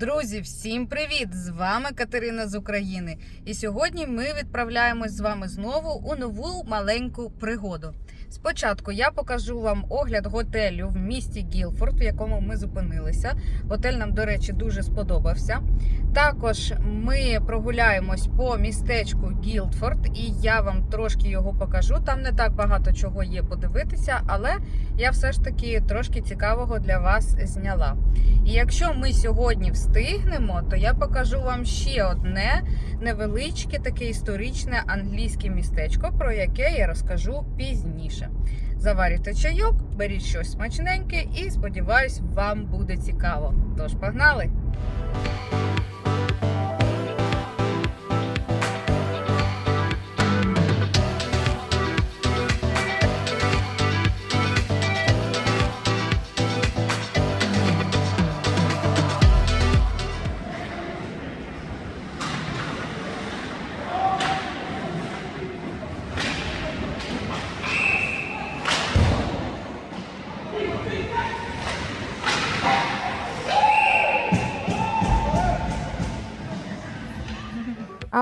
Друзі, всім привіт! З вами Катерина з України. І сьогодні ми відправляємось з вами знову у нову маленьку пригоду. Спочатку я покажу вам огляд готелю в місті Гілфорд, в якому ми зупинилися. Готель нам, до речі, дуже сподобався. Також ми прогуляємось по містечку Гілдфорд, і я вам трошки його покажу. Там не так багато чого є подивитися, але я все ж таки трошки цікавого для вас зняла. І якщо ми сьогодні встигнемо, то я покажу вам ще одне невеличке таке історичне англійське містечко, про яке я розкажу пізніше. Заварюйте чайок, беріть щось смачненьке і сподіваюсь, вам буде цікаво. Тож погнали!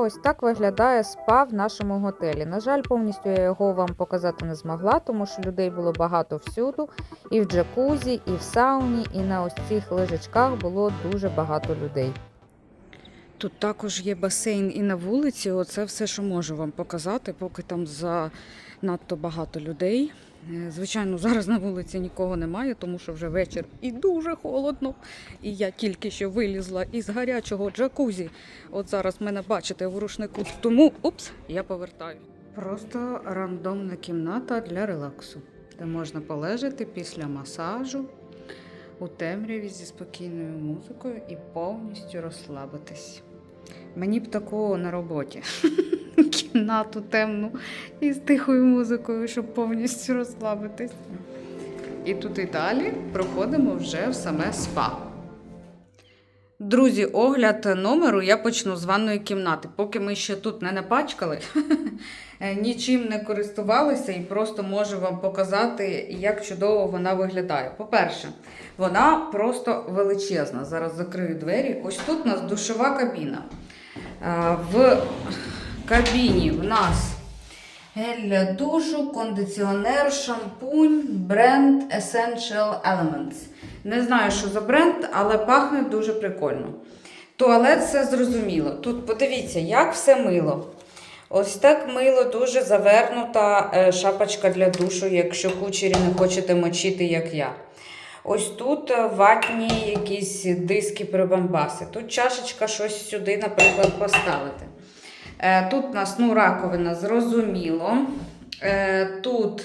Ось так виглядає спа в нашому готелі. На жаль, повністю я його вам показати не змогла, тому що людей було багато всюду. І в джакузі, і в сауні, і на ось цих лежачках було дуже багато людей. Тут також є басейн і на вулиці. Оце все, що можу вам показати, поки там занадто багато людей. Е, Звичайно, зараз на вулиці нікого немає, тому що вже вечір і дуже холодно. І я тільки що вилізла із гарячого джакузі. От зараз мене бачите в рушнику. Тому упс, я повертаю. Просто рандомна кімната для релаксу, де можна полежати після масажу у темряві зі спокійною музикою і повністю розслабитись. Мені б такого на роботі. Кімнату темну і з тихою музикою, щоб повністю розслабитись. І тут і далі проходимо вже в саме спа. Друзі, огляд номеру я почну з ванної кімнати. Поки ми ще тут не напачкали, нічим не користувалися і просто можу вам показати, як чудово вона виглядає. По-перше, вона просто величезна. Зараз закрию двері. Ось тут у нас душова кабіна. Е, В кабіні в нас гель для душу, кондиціонер, шампунь, бренд Essential Elements. Не знаю, що за бренд, але пахне дуже прикольно. Туалет все зрозуміло. Тут подивіться, як все мило. Ось так мило, дуже завернута е, шапочка для душу, якщо кучері не хочете мочити, як я. Ось тут е, ватні якісь диски прибамбаси. Тут чашечка щось сюди, наприклад, поставити. Е, Тут у нас ну, раковина, зрозуміло. Е, Тут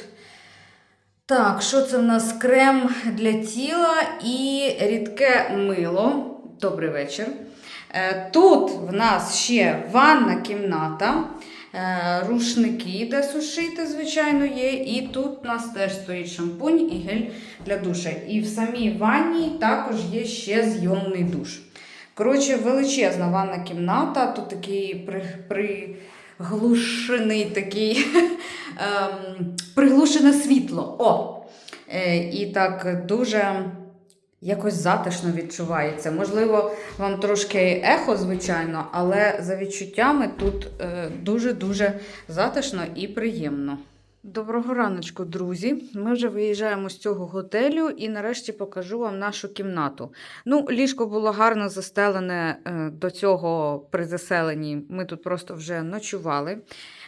так, що це в нас крем для тіла і рідке мило. Добрий вечір. Е, Тут в нас ще ванна кімната, рушники, де сушити, звичайно, є. І тут у нас теж стоїть шампунь і гель для душа. І в самій ванні також є ще зйомний душ. Коротше, величезна ванна кімната, тут такий при, приглушений такий ем, приглушене світло. О! Е, і так дуже якось затишно відчувається. Можливо, вам трошки ехо, звичайно, але за відчуттями тут е, дуже-дуже затишно і приємно. Доброго раночку, друзі. Ми вже виїжджаємо з цього готелю і нарешті покажу вам нашу кімнату. Ну, ліжко було гарно застелене е, до цього при заселенні. Ми тут просто вже ночували.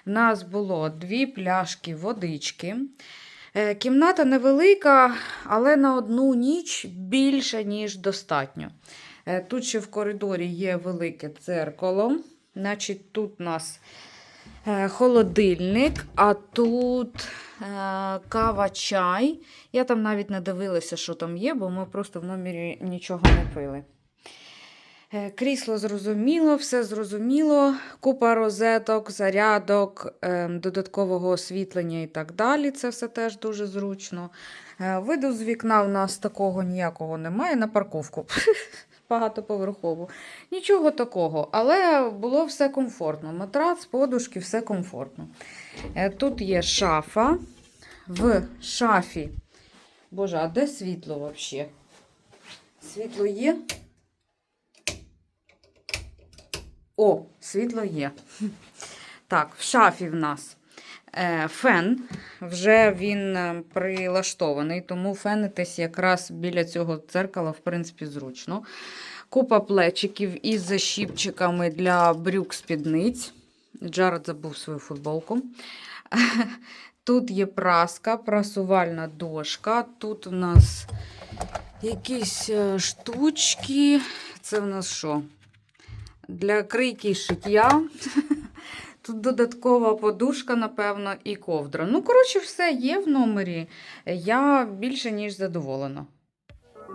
У нас було дві пляшки водички. Е, Кімната невелика, але на одну ніч більше, ніж достатньо. Е, Тут ще в коридорі є велике дзеркало. Значить, тут у нас холодильник, а тут е, кава, чай. Я там навіть не дивилася, що там є, бо ми просто в номері нічого не пили. Е, Крісло зрозуміло, все зрозуміло. Купа розеток, зарядок, е, додаткового освітлення і так далі. Це все теж дуже зручно. Е, Виду з вікна в нас такого ніякого немає на парковку. Багатоповерхову. Нічого такого, але було все комфортно. Матрац, подушки, все комфортно. Е, Тут є шафа. В шафі. Боже, а де світло взагалі? Світло є? О, світло є. Так, в шафі в нас фен. Вже він е, прилаштований, тому фенитись якраз біля цього дзеркала, в принципі, зручно. Купа плечиків із защіпчиками для брюк спідниць. Джаред забув свою футболку. Тут є праска, прасувальна дошка. Тут у нас якісь е, штучки. Це в нас що? Для крийки і шиття. Тут додаткова подушка, напевно, і ковдра. Ну, коротше, все є в номері. Я більше ніж задоволена.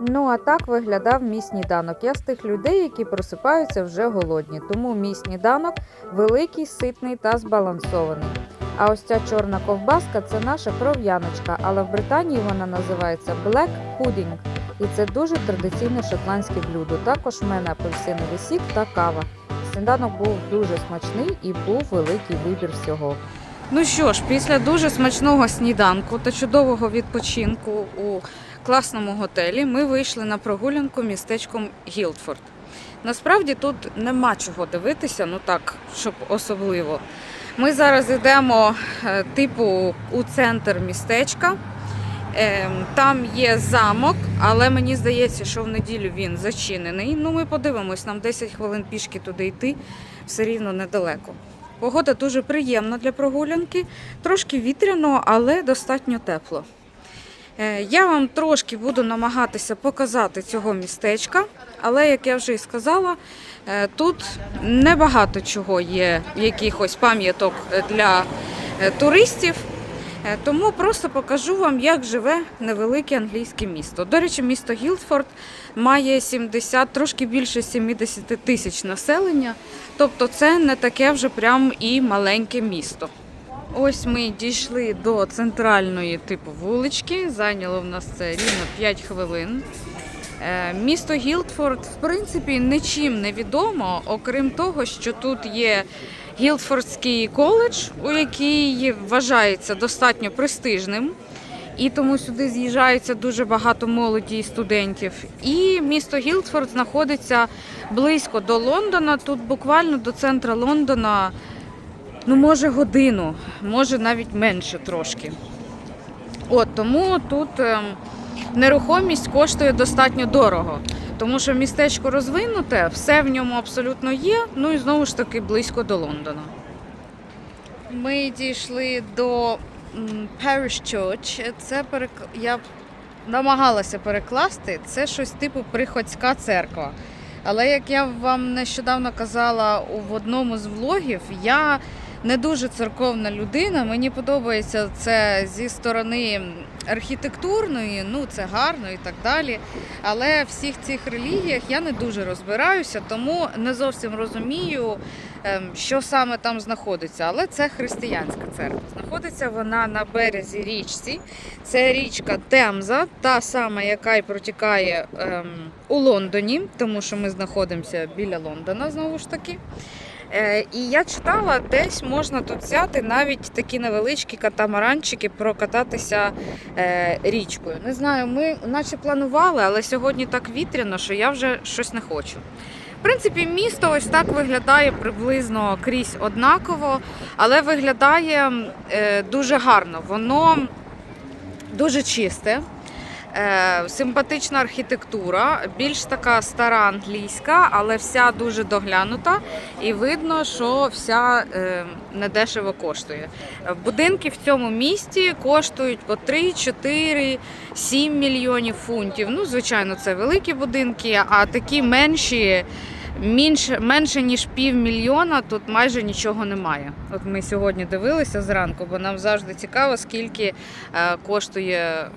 Ну, а так виглядав мій сніданок. Я з тих людей, які просипаються вже голодні. Тому мій сніданок великий, ситний та збалансований. А ось ця чорна ковбаска це наша кров'яночка, але в Британії вона називається Black Pudding. І це дуже традиційне шотландське блюдо. Також в мене апельсиновий сік та кава. Сніданок був дуже смачний і був великий вибір всього. Ну що ж, після дуже смачного сніданку та чудового відпочинку у класному готелі ми вийшли на прогулянку містечком Гілдфорд. Насправді тут нема чого дивитися, ну так, щоб особливо. Ми зараз йдемо, е, типу, у центр містечка. Ем, Там є замок, але мені здається, що в неділю він зачинений. Ну, ми подивимось, нам 10 хвилин пішки туди йти, все рівно недалеко. Погода дуже приємна для прогулянки, трошки вітряно, але достатньо тепло. Е, Я вам трошки буду намагатися показати цього містечка, але, як я вже і сказала, е, тут небагато чого є, якихось пам'яток для е, туристів. Е, Тому просто покажу вам, як живе невелике англійське місто. До речі, місто Гілдфорд має 70, трошки більше 70 тисяч населення. Тобто це не таке вже прям і маленьке місто. Ось ми дійшли до центральної типу вулички. Зайняло в нас це рівно 5 хвилин. Е, Місто Гілдфорд, в принципі, нічим не відомо, окрім того, що тут є Гілдфордський коледж, у який вважається достатньо престижним. І тому сюди з'їжджається дуже багато молоді і студентів. І місто Гілдфорд знаходиться близько до Лондона. Тут буквально до центра Лондона, ну може годину, може навіть менше трошки. От тому тут ем, нерухомість коштує достатньо дорого. Тому що містечко розвинуте, все в ньому абсолютно є. Ну і знову ж таки близько до Лондона. Ми дійшли до Parish Church. Це перек... я намагалася перекласти. Це щось типу приходська церква. Але як я вам нещодавно казала в одному з влогів, я не дуже церковна людина. Мені подобається це зі сторони архітектурної, ну це гарно і так далі. Але в всіх цих релігіях я не дуже розбираюся, тому не зовсім розумію, ем, що саме там знаходиться. Але це християнська церква. Знаходиться вона на березі річці. Це річка Темза, та сама, яка й протікає ем, у Лондоні, тому що ми знаходимося біля Лондона знову ж таки. Е, І я читала, десь можна тут взяти навіть такі невеличкі катамаранчики, прокататися е, річкою. Не знаю, ми наче планували, але сьогодні так вітряно, що я вже щось не хочу. В принципі, місто ось так виглядає приблизно крізь однаково, але виглядає е, дуже гарно. Воно дуже чисте. Е, симпатична архітектура, більш така стара англійська, але вся дуже доглянута, і видно, що вся е, недешево коштує. Будинки в цьому місті коштують по 3, 4, 7 мільйонів фунтів. Ну, звичайно, це великі будинки, а такі менші. Менше, менше ніж півмільйона тут майже нічого немає. От ми сьогодні дивилися зранку, бо нам завжди цікаво, скільки е, коштує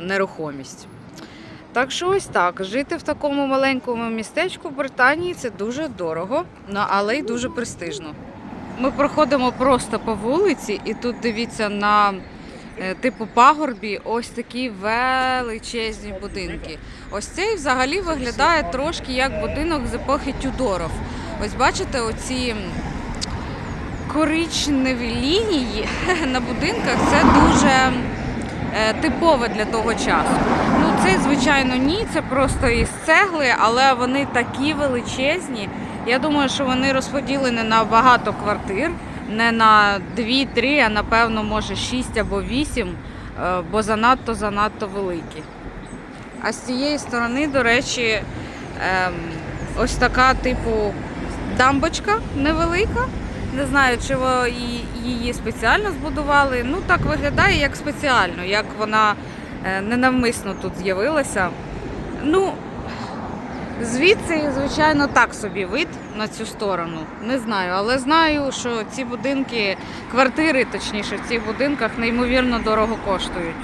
нерухомість. Так що ось так, жити в такому маленькому містечку в Британії це дуже дорого, але й дуже престижно. Ми проходимо просто по вулиці, і тут дивіться на е, типу пагорбі ось такі величезні будинки. Ось цей взагалі виглядає трошки як будинок з епохи Тюдоров. Ось бачите, оці коричневі лінії на будинках це дуже типове для того часу. Ну, це, звичайно, ні, це просто із цегли, але вони такі величезні. Я думаю, що вони розподілені на багато квартир, не на 2-3, а напевно, може 6 або 8, е, бо занадто занадто великі. А з цієї сторони, до речі, ем, ось така, типу, дамбочка невелика. Не знаю, чи її- спеціально збудували. Ну, так виглядає як спеціально, як вона е, ненавмисно тут з'явилася. Ну, звідси, звичайно, так собі вид на цю сторону. Не знаю, але знаю, що ці будинки, квартири, точніше, в цих будинках неймовірно дорого коштують.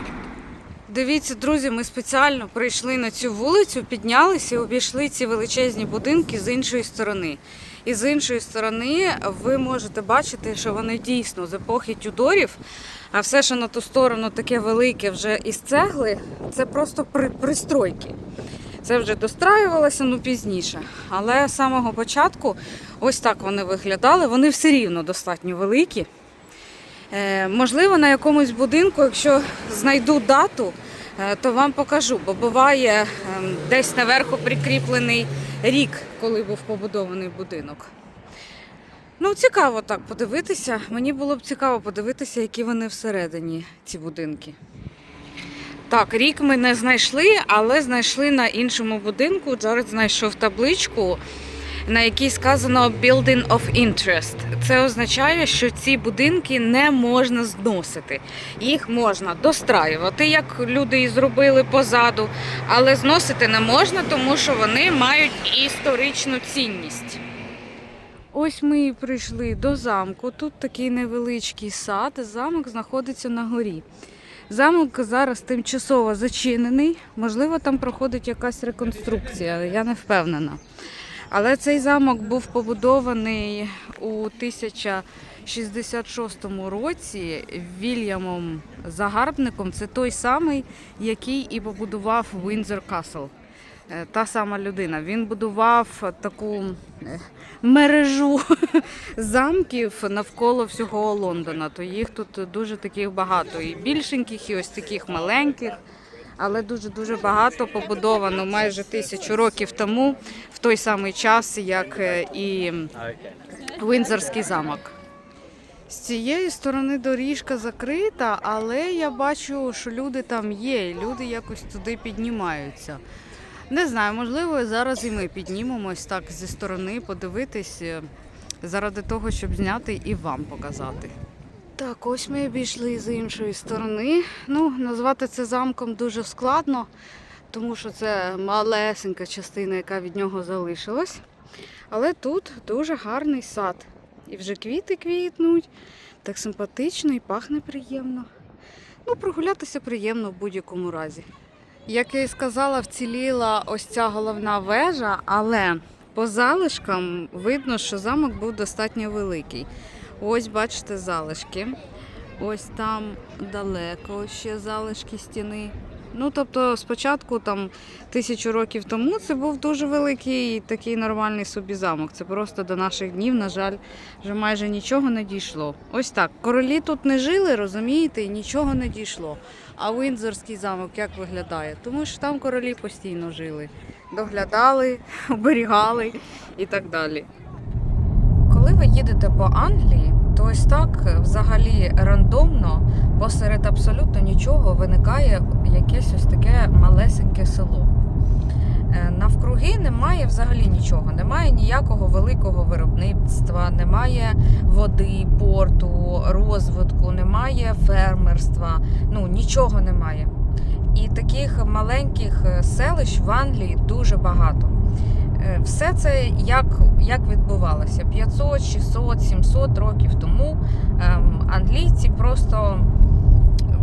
Дивіться, друзі, ми спеціально прийшли на цю вулицю, піднялися і обійшли ці величезні будинки з іншої сторони. І з іншої сторони ви можете бачити, що вони дійсно з епохи Тюдорів, а все, що на ту сторону таке велике вже із цегли, це просто при- пристройки. Це вже достраювалося ну, пізніше. Але з самого початку ось так вони виглядали. Вони все рівно достатньо великі. Е, можливо, на якомусь будинку, якщо знайду дату, то вам покажу, бо буває ем, десь наверху прикріплений рік, коли був побудований будинок. Ну, цікаво так подивитися. Мені було б цікаво подивитися, які вони всередині, ці будинки. Так, рік ми не знайшли, але знайшли на іншому будинку. Джаред знайшов табличку, на якій сказано Building of Interest. Це означає, що ці будинки не можна зносити. Їх можна достраювати, як люди і зробили позаду, але зносити не можна, тому що вони мають історичну цінність. Ось ми і прийшли до замку. Тут такий невеличкий сад. Замок знаходиться на горі. Замок зараз тимчасово зачинений. Можливо, там проходить якась реконструкція, я не впевнена. Але цей замок був побудований у 1066 році Вільямом Загарбником. Це той самий, який і побудував Віндзор Касл. Е, Та сама людина. Він будував таку е, мережу замків навколо всього Лондона. То їх тут дуже таких багато. І більшеньких, і ось таких маленьких. Але дуже-дуже багато побудовано майже тисячу років тому, в той самий час, як е, і Віндзорський замок. З цієї сторони доріжка закрита, але я бачу, що люди там є, і люди якось туди піднімаються. Не знаю, можливо, зараз і ми піднімемось так зі сторони, подивитись е, заради того, щоб зняти і вам показати. Так, ось ми обійшли з іншої сторони. Ну, назвати це замком дуже складно, тому що це малесенька частина, яка від нього залишилась. Але тут дуже гарний сад. І вже квіти квітнуть, так симпатично і пахне приємно. Ну, прогулятися приємно в будь-якому разі. Як я і сказала, вціліла ось ця головна вежа, але по залишкам видно, що замок був достатньо великий. Ось бачите залишки. Ось там далеко ще залишки стіни. Ну, тобто, спочатку, там, тисячу років тому, це був дуже великий такий нормальний собі замок. Це просто до наших днів, на жаль, вже майже нічого не дійшло. Ось так. Королі тут не жили, розумієте, і нічого не дійшло. А Віндзорський замок як виглядає? Тому що там королі постійно жили. Доглядали, оберігали і так далі. Коли ви їдете по Англії, то ось так е, взагалі рандомно, посеред абсолютно нічого виникає якесь ось таке малесеньке село. Е, Навкруги немає взагалі нічого, немає ніякого великого виробництва, немає води, порту, розвитку, немає фермерства, ну нічого немає. І таких маленьких е, селищ в Англії дуже багато. Е, Все це як, як відбувалося 500, 600, 700 років тому ем, англійці просто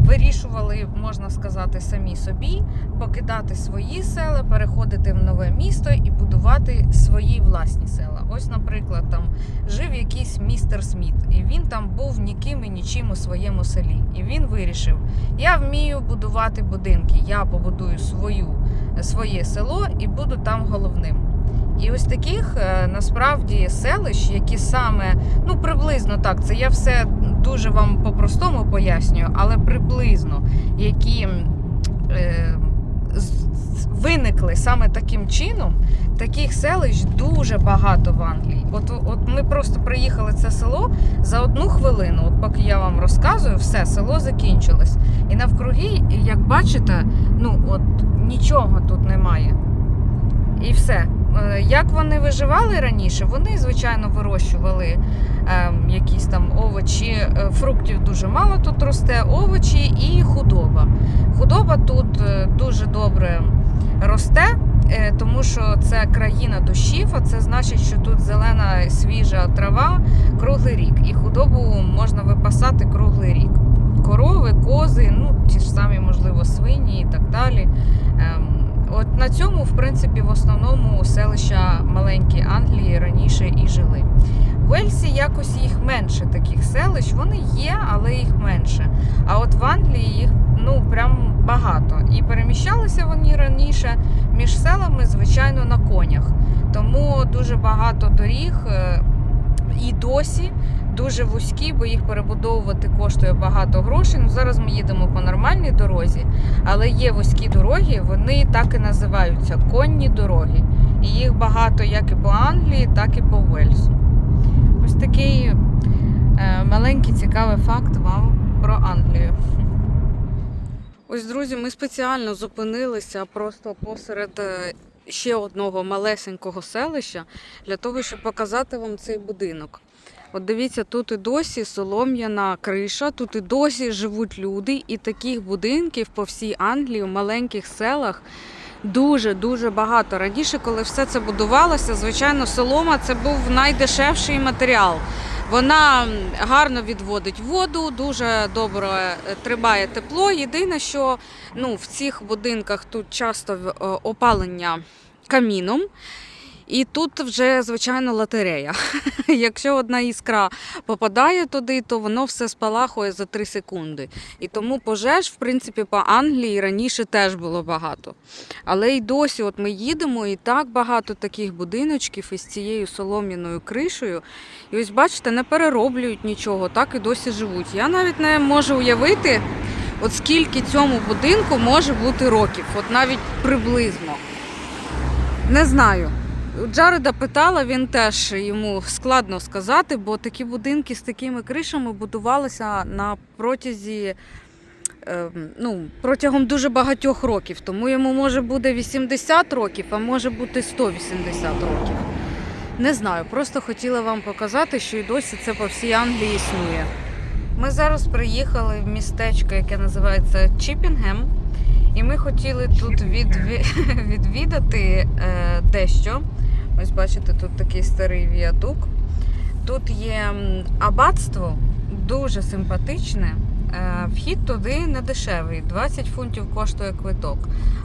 вирішували, можна сказати, самі собі покидати свої села, переходити в нове місто і будувати свої власні села. Ось, наприклад, там жив якийсь містер Сміт, і він там був ніким і нічим у своєму селі. І він вирішив: я вмію будувати будинки, я побудую свою, своє село і буду там головним. І ось таких е, насправді селищ, які саме ну приблизно так, це я все дуже вам по-простому пояснюю, але приблизно які е, виникли саме таким чином, таких селищ дуже багато в Англії. От, от ми просто приїхали це село за одну хвилину. От поки я вам розказую, все село закінчилось. І навкруги, як бачите, ну от нічого тут немає. І все. Е, Як вони виживали раніше, вони, звичайно, вирощували ем, якісь там овочі, Е, фруктів дуже мало тут росте, овочі і худоба. Худоба тут е, дуже добре росте, тому що це країна дощів, а це значить, що тут зелена свіжа трава круглий рік. І худобу можна випасати круглий рік. Корови, кози, ну ті ж самі, можливо, свині і так далі. На цьому, в принципі, в основному селища маленькі Англії раніше і жили. В Вельсі якось їх менше таких селищ, вони є, але їх менше. А от в Англії їх ну прям багато. І переміщалися вони раніше між селами, звичайно, на конях. Тому дуже багато доріг е, і досі дуже вузькі, бо їх перебудовувати коштує багато грошей. Ну зараз ми їдемо по нормальній дорозі, але є вузькі дороги, вони так і називаються конні дороги. І їх багато як і по Англії, так і по Вельсу. Ось такий е, маленький цікавий факт вам про Англію. Ось, друзі, ми спеціально зупинилися просто посеред е, ще одного малесенького селища для того, щоб показати вам цей будинок. От дивіться, тут і досі солом'яна криша, тут і досі живуть люди, і таких будинків по всій Англії, в маленьких селах. Дуже дуже багато. Раніше, коли все це будувалося, звичайно, солома це був найдешевший матеріал. Вона гарно відводить воду, дуже добре е, тримає тепло. Єдине, що ну, в цих будинках тут часто е, опалення каміном. І тут вже, звичайно, лотерея. Якщо одна іскра попадає туди, то воно все спалахує за 3 секунди. І тому пожеж, в принципі, по Англії раніше теж було багато. Але й досі, от ми їдемо, і так багато таких будиночків із цією солом'яною кришею. І ось бачите, не перероблюють нічого, так і досі живуть. Я навіть не можу уявити, от скільки цьому будинку може бути років, от навіть приблизно. Не знаю. Джареда питала, він теж йому складно сказати, бо такі будинки з такими кришами будувалися на протязі. е, Ну, протягом дуже багатьох років, тому йому може буде 80 років, а може бути 180 років. Не знаю, просто хотіла вам показати, що і досі це по всій Англії існує. Ми зараз приїхали в містечко, яке називається Чіпінгем, і ми хотіли тут відві... відвідати е, дещо. Ось бачите, тут такий старий віадук. Тут є аббатство, дуже симпатичне. Е, Вхід туди не дешевий, 20 фунтів коштує квиток.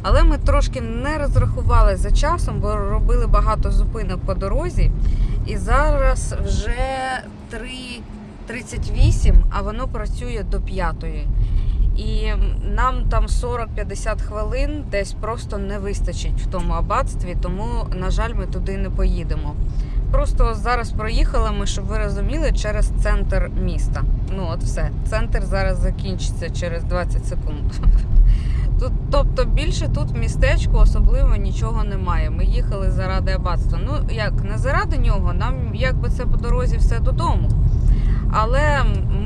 Але ми трошки не розрахували за часом, бо робили багато зупинок по дорозі. І зараз вже 3.38, а воно працює до 5. І нам там 40-50 хвилин десь просто не вистачить в тому аббатстві, тому, на жаль, ми туди не поїдемо. Просто зараз проїхали ми, щоб ви розуміли, через центр міста. Ну, от все. Центр зараз закінчиться через 20 секунд. Тут, тобто більше тут містечку особливо нічого немає. Ми їхали заради аббатства. Ну як не заради нього, нам якби це по дорозі все додому. Але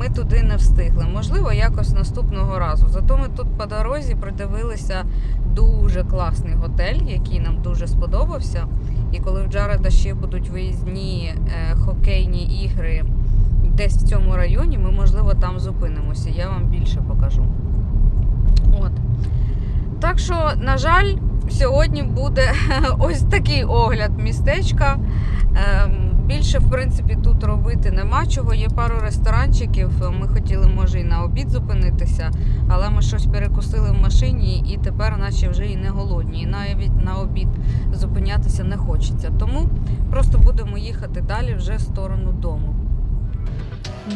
туди не встигли. Можливо, якось наступного разу. Зато ми тут по дорозі придивилися дуже класний готель, який нам дуже сподобався. І коли в Джареда ще будуть виїзні е, хокейні ігри десь в цьому районі, ми, можливо, там зупинимося. Я вам більше покажу. От. Так що, на жаль, сьогодні буде ось такий огляд містечка. Більше, в принципі, тут робити нема чого. Є пару ресторанчиків. Ми хотіли, може, і на обід зупинитися, але ми щось перекусили в машині і тепер, наче вже і не голодні. І навіть на обід зупинятися не хочеться. Тому просто будемо їхати далі вже в сторону дому.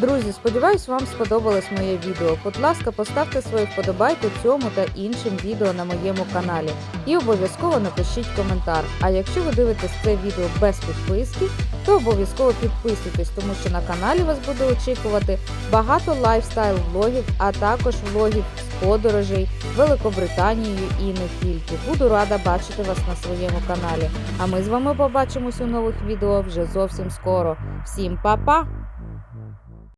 Друзі, сподіваюсь, вам сподобалось моє відео. Будь ласка, поставте свої вподобайки цьому та іншим відео на моєму каналі. І обов'язково напишіть коментар. А якщо ви дивитесь це відео без підписки, то обов'язково підписуйтесь, тому що на каналі вас буде очікувати багато лайфстайл влогів, а також влогів з подорожей Великобританією і не тільки. Буду рада бачити вас на своєму каналі. А ми з вами побачимось у нових відео вже зовсім скоро. Всім па-па!